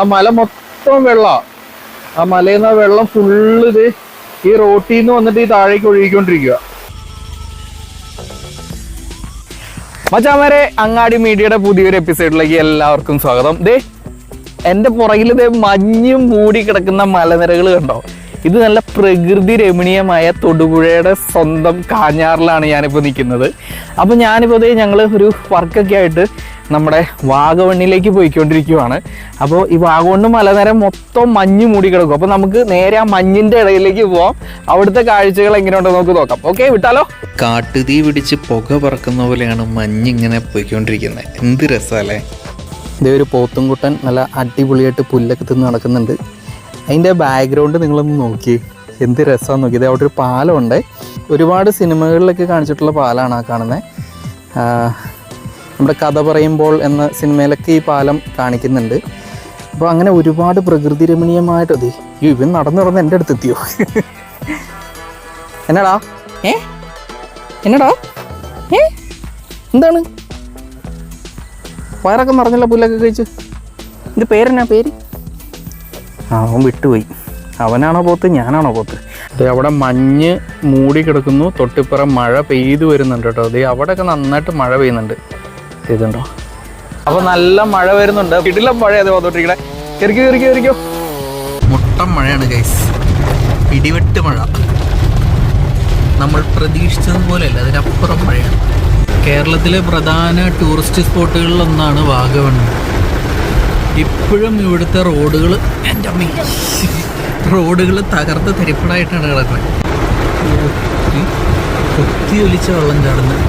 ആ മല മൊത്തം വെള്ള. ആ മലയിൽ നിന്ന് വെള്ളം ഫുള്ള് ഇത് ഈ റോട്ടിൽ നിന്ന് വന്നിട്ട് ഈ താഴേക്ക് ഒഴുകിക്കൊണ്ടിരിക്കുക മച്ചാമാരെ അങ്ങാടി മീഡിയയുടെ പുതിയൊരു എപ്പിസോഡിലേക്ക് എല്ലാവർക്കും സ്വാഗതം. ദേ എന്റെ പുറകിൽ ദേ മഞ്ഞും മൂടി കിടക്കുന്ന മലനിരകൾ കണ്ടോ? ഇത് നല്ല പ്രകൃതി രമണീയമായ തൊടുപുഴയുടെ സ്വന്തം കാഞ്ഞാറിലാണ് ഞാനിപ്പോൾ നിൽക്കുന്നത്. അപ്പോൾ ഞാനിപ്പോൾ അതേ ഞങ്ങൾ ഒരു വർക്കൊക്കെ ആയിട്ട് നമ്മുടെ വാഗവണ്ണിലേക്ക് പോയിക്കൊണ്ടിരിക്കുവാണ്. അപ്പോൾ ഈ വാഗവണ്ണ് മലനിരം മൊത്തം മഞ്ഞ് മൂടി കിടക്കും. അപ്പോൾ നമുക്ക് നേരെ ആ മഞ്ഞിന്റെ ഇടയിലേക്ക് പോവാം. അവിടുത്തെ കാഴ്ചകൾ എങ്ങനെയുണ്ടോ നമുക്ക് നോക്കാം. ഓക്കെ വിട്ടാലോ? കാട്ടുതീ പിടിച്ച് പുക പറക്കുന്ന പോലെയാണ് മഞ്ഞിങ്ങനെ പോയിക്കൊണ്ടിരിക്കുന്നത്. എന്ത് രസമല്ലേ ഇതേ ഒരു പോത്തുംകുട്ടൻ നല്ല അടിപൊളിയായിട്ട് പുല്ലൊക്കെ തിന്ന് നടക്കുന്നുണ്ട്. അതിന്റെ ബാക്ക്ഗ്രൗണ്ട് നിങ്ങളൊന്ന് നോക്കി. എന്ത് രസമാണെന്ന് നോക്കി. ഇത് അവിടെ ഒരു പാലമുണ്ട്. ഒരുപാട് സിനിമകളിലൊക്കെ കാണിച്ചിട്ടുള്ള പാലമാണ് ആ കാണുന്നത് നമ്മുടെ കഥ പറയുമ്പോൾ എന്ന സിനിമയിലൊക്കെ ഈ പാലം കാണിക്കുന്നുണ്ട്. അപ്പോൾ അങ്ങനെ ഒരുപാട് പ്രകൃതി രമണീയമായിട്ട് അതെ അയ്യോ ഇവൻ നടന്നു നടന്ന് എന്റെ അടുത്ത് എത്തിയോ? എന്നടാ? ഏ? എന്നടാ? ഏ? എന്താണ്? വയറൊക്കെ നിറഞ്ഞുള്ള പുല്ലൊക്കെ കഴിച്ച്. ഇത് പേരെന്നാ പേര്? അവൻ വിട്ടുപോയി. അവനാണോ പോത്ത്? ഞാനാണോ പോത്ത്? ദേ അവിടെ മഞ്ഞ് മൂടി കിടക്കുന്നു. തൊട്ടിപ്പുറം മഴ പെയ്തു വരുന്നുണ്ട് കേട്ടോ. അവിടെ അവിടെയൊക്കെ നന്നായിട്ട് മഴ പെയ്യുന്നുണ്ട്. ചെയ്തുണ്ടോ അപ്പൊ നല്ല മഴ വരുന്നുണ്ട്. കിടിലം മഴ അതെ വന്നോട്ടിരിക്കണേ മുട്ടം മഴയാണ് ഗൈസ് ഇടിവെട്ട് മഴ. നമ്മൾ പ്രതീക്ഷിച്ചതുപോലെയല്ല അതിനപ്പുറം മഴയാണ്. കേരളത്തിലെ പ്രധാന ടൂറിസ്റ്റ് സ്പോട്ടുകളിലൊന്നാണ് വാഗമൺ. ഇപ്പോഴും ഇവിടുത്തെ റോഡുകൾ എന്റെ അമ്മ. റോഡുകൾ തകർത്ത് തരിപ്പടായിട്ടാണ് കിടക്കുന്നത്. കൊത്തി ഒലിച്ച വെള്ളം ചാടുന്നത്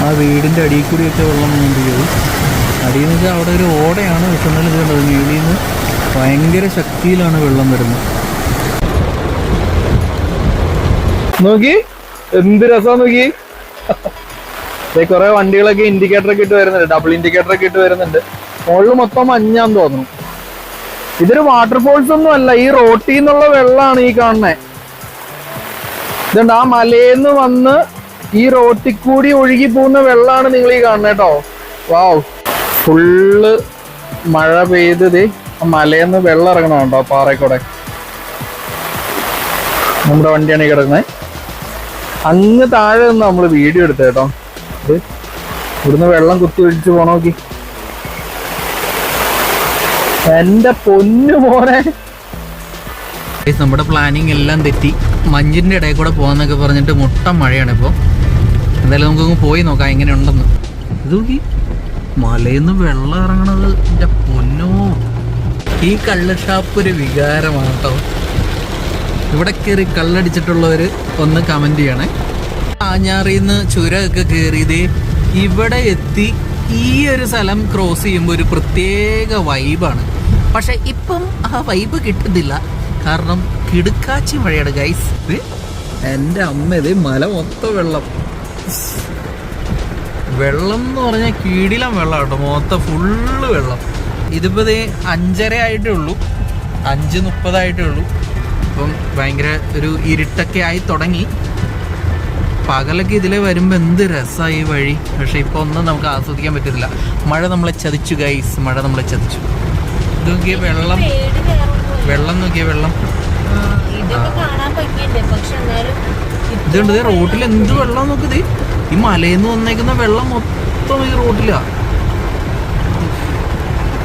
ആ വീടിന്റെ അടിയിൽ കൂടിയൊക്കെ വെള്ളം വന്നുകൊണ്ടിരിക്കുന്നത് അടിയിൽ നിന്ന് വെച്ചാൽ അവിടെ ഒരു ഓടയാണ് പക്ഷെ എന്നാലും കണ്ടത്. നിന്ന് ഭയങ്കര ശക്തിയിലാണ് വെള്ളം വരുന്നത്. നോക്കി? എന്ത് രസം നോക്കി? കുറെ വണ്ടികളൊക്കെ ഇൻഡിക്കേറ്റർ ഒക്കെ ഇട്ട് വരുന്നുണ്ട്. ഡബിൾ ഇൻഡിക്കേറ്റർ ഒക്കെ ഇട്ട് വരുന്നുണ്ട്. മുകളിൽ മൊത്തം മഞ്ഞാന്ന് തോന്നുന്നു. ഇതൊരു വാട്ടർഫോൾസ് ഒന്നും അല്ല. ഈ റോട്ടിൽ നിന്നുള്ള വെള്ളമാണ് ഈ കാണുന്നത് ഇതുണ്ട്? ആ മലയിൽ വന്ന് ഈ റോട്ടിൽ കൂടി ഒഴുകി പോകുന്ന വെള്ളമാണ് നിങ്ങൾ ഈ കാണുന്നത് കേട്ടോ. വാവ് ഫുള്ള് മഴ പെയ്തത് മലയെന്ന് വെള്ളം ഇറങ്ങണോണ്ടോ പാറക്കൂടെ? നമ്മുടെ വണ്ടിയാണ് കിടക്കുന്നത് അങ്ങ് താഴെ നിന്ന് നമ്മൾ വീഡിയോ എടുത്ത കേട്ടോ. ഇവിടുന്ന് വെള്ളം കുത്തി ഒഴിച്ച് പോണോക്കി എന്റെ പൊന്നു Guys, നമ്മുടെ പ്ലാനിങ് എല്ലാം തെറ്റി. മഞ്ഞിന്റെ ഇടയിൽ കൂടെ പോകാന്നൊക്കെ പറഞ്ഞിട്ട് മുട്ട മഴയാണ് ഇപ്പോൾ എന്തായാലും നമുക്ക് പോയി നോക്കാം എങ്ങനെ ഉണ്ടെന്ന് ഇത് നോക്കി മലയിൽ നിന്ന് വെള്ളം ഇറങ്ങണത് എന്റെ പൊന്നോ. ഈ കള്ള് ഷാപ്പ് ഒരു വികാരമാണ് കേട്ടോ ഇവിടെ കയറി കള്ളടിച്ചിട്ടുള്ളവർ ഒന്ന് കമന്റ് ചെയ്യണേ. ആഞ്ഞാറിന്ന് ചുരമൊക്കെ കയറിയത് ഇവിടെ എത്തി ഈ ഒരു സ്ഥലം ക്രോസ് ചെയ്യുമ്പോൾ ഒരു പ്രത്യേക വൈബാണ് പക്ഷെ ഇപ്പം ആ വൈബ് കിട്ടുന്നില്ല. കാരണം കിടുക്കാച്ചി മഴയാണ് ഗൈസ് എന്റെ അമ്മ ഇത് മല മൊത്തം വെള്ളം. വെള്ളം എന്ന് പറഞ്ഞാൽ കീടിലം വെള്ളം കേട്ടോ. മൊത്തം ഫുള്ള് വെള്ളം. ഇതിപ്പോൾ ഇത് അഞ്ചര ആയിട്ടേ ഉള്ളൂ. അഞ്ച് മുപ്പതായിട്ടേ ഉള്ളൂ. അപ്പം ഭയങ്കര ഒരു ഇരുട്ടൊക്കെ ആയി തുടങ്ങി. പകലൊക്കെ ഇതിലെ വരുമ്പോൾ എന്ത് രസമായി ഈ വഴി. പക്ഷേ ഇപ്പോൾ ഒന്നും നമുക്ക് ആസ്വദിക്കാൻ പറ്റത്തില്ല മഴ നമ്മളെ ചതിച്ചു ഗൈസ് മഴ നമ്മളെ ചതിച്ചു. ഇത് നോക്കിയ വെള്ളം. വെള്ളം നോക്കിയ വെള്ളം. ഇതുണ്ട് ഇത് റോട്ടിൽ എന്ത് വെള്ളം നോക്കിയത് ഈ മലയിൽ നിന്ന് വന്നേക്കുന്ന വെള്ളം മൊത്തം ഈ റോഡിലാണ്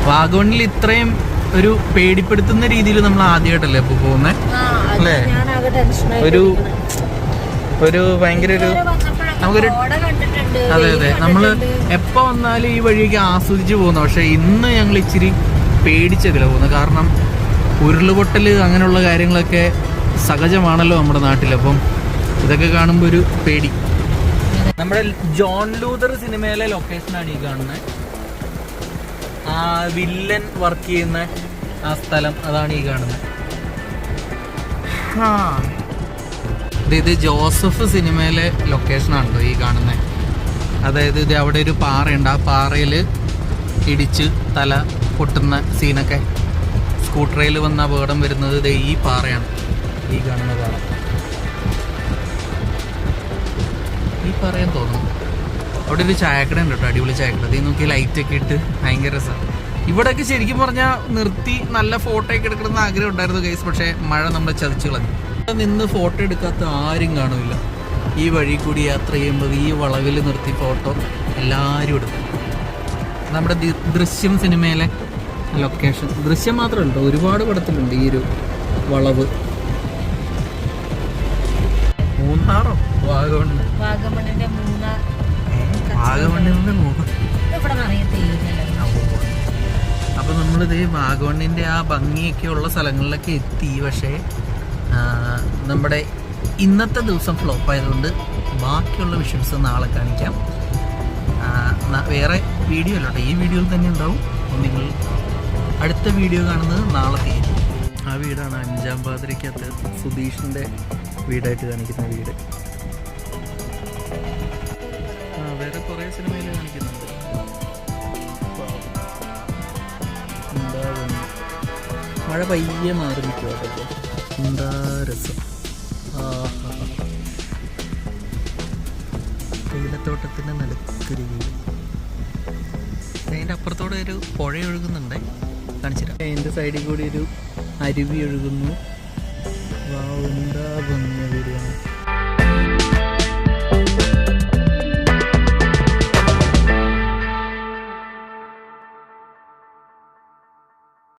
വാഗവണിൽ ഇത്രയും ഒരു പേടിപ്പെടുത്തുന്ന രീതിയിൽ നമ്മൾ ആദ്യമായിട്ടല്ലേ ഇപ്പൊ പോകുന്നേ? അല്ലേ? ഒരു ഒരു ഭയങ്കര ഒരു നമുക്കൊരു- അതെ അതെ. നമ്മൾ എപ്പോ വന്നാലും ഈ വഴിയൊക്കെ ആസ്വദിച്ച് പോകുന്നു പക്ഷെ ഇന്ന് ഞങ്ങൾ ഇച്ചിരി പേടിച്ചൊക്കെ പോകുന്നത്. കാരണം ഉരുളുപൊട്ടൽ അങ്ങനെയുള്ള കാര്യങ്ങളൊക്കെ സഹജമാണല്ലോ നമ്മുടെ നാട്ടിൽ. അപ്പം ഇതൊക്കെ കാണുമ്പോൾ ഒരു പേടി. നമ്മുടെ ജോൺ ലൂതർ സിനിമയിലെ ലൊക്കേഷനാണ് ഈ കാണുന്നത് ആ വില്ലൻ വർക്ക് ചെയ്യുന്ന ആ സ്ഥലം അതാണ് ഈ കാണുന്നത് ഇത് ജോസഫ് സിനിമയിലെ ലൊക്കേഷനാണല്ലോ ഈ കാണുന്നത് അതായത് ഇത് അവിടെ ഒരു പാറയുണ്ട്. ആ പാറയിൽ ഇടിച്ച് തല പൊട്ടുന്ന സീനൊക്കെ. സ്കൂട്ടറിൽ വന്ന അപകടം വരുന്നത് ഈ പാറയാണ്. ഈ കാണുന്ന പാറ. പറയാൻ തോന്നുന്നു. അവിടെ ഒരു ചായക്കട ഉണ്ട് കേട്ടോ അടിപൊളി ചായക്കട. അതീ നോക്കി ലൈറ്റ് ഒക്കെ ഇട്ട് ഭയങ്കര രസമാണ് ഇവിടെയൊക്കെ ശരിക്കും പറഞ്ഞാൽ നിർത്തി നല്ല ഫോട്ടോ ഒക്കെ എടുക്കണമെന്ന് ആഗ്രഹം ഉണ്ടായിരുന്നു കേസ് പക്ഷേ മഴ നമ്മളെ ചതിച്ചു കളഞ്ഞു. നിന്ന് ഫോട്ടോ എടുക്കാത്ത ആരും കാണില്ല ഈ വഴി കൂടി യാത്ര ചെയ്യുമ്പോൾ ഈ വളവിൽ നിർത്തി ഫോട്ടോ എല്ലാവരും എടുക്കും. നമ്മുടെ ദൃശ്യം സിനിമയിലെ ലൊക്കേഷൻ ദൃശ്യം മാത്രമല്ല ഒരുപാട് പടത്തിലുണ്ട് ഈ ഒരു വളവ്. മൂന്നാറോ? വാഗമണ് വാഗമണിന്റെ മൂന്നാർ വാഗമണ്ണിന്റെ അപ്പൊ നമ്മളിത് വാഗമണ്ണിന്റെ ആ ഭംഗിയൊക്കെ ഉള്ള സ്ഥലങ്ങളിലൊക്കെ എത്തി. പക്ഷേ നമ്മുടെ ഇന്നത്തെ ദിവസം ഫ്ലോപ്പ് ആയതുകൊണ്ട് ബാക്കിയുള്ള വിഷ്വൽസ് നാളെ കാണിക്കാം. വേറെ വീഡിയോ അല്ലോട്ടെ ഈ വീഡിയോയിൽ തന്നെ ഉണ്ടാവും. നിങ്ങൾ അടുത്ത വീഡിയോ കാണുന്നത് നാളെ തീരും ആ വീടാണ് അഞ്ചാം പാതിരയ്ക്കകത്ത് സുധീഷിന്റെ വീടായിട്ട് കാണിക്കുന്ന വീട്. കുറേ സിനിമയിൽ കാണിക്കുന്നുണ്ട്. പാവം. എന്താ ഭംഗി. മഴ പയ്യെ മാറി നിൽക്കുക എന്താ രസം? തേയിലത്തോട്ടത്തിന്റെ നടുക്കൊരു വീട്. അതിന്റെ അപ്പുറത്തോടെ ഒരു പുഴ ഒഴുകുന്നുണ്ട്? കാണിച്ചിട്ട് അതിന്റെ സൈഡിൽ കൂടി ഒരു അരുവി ഒഴുകുന്നു. വാവ്, എന്താ ഭംഗി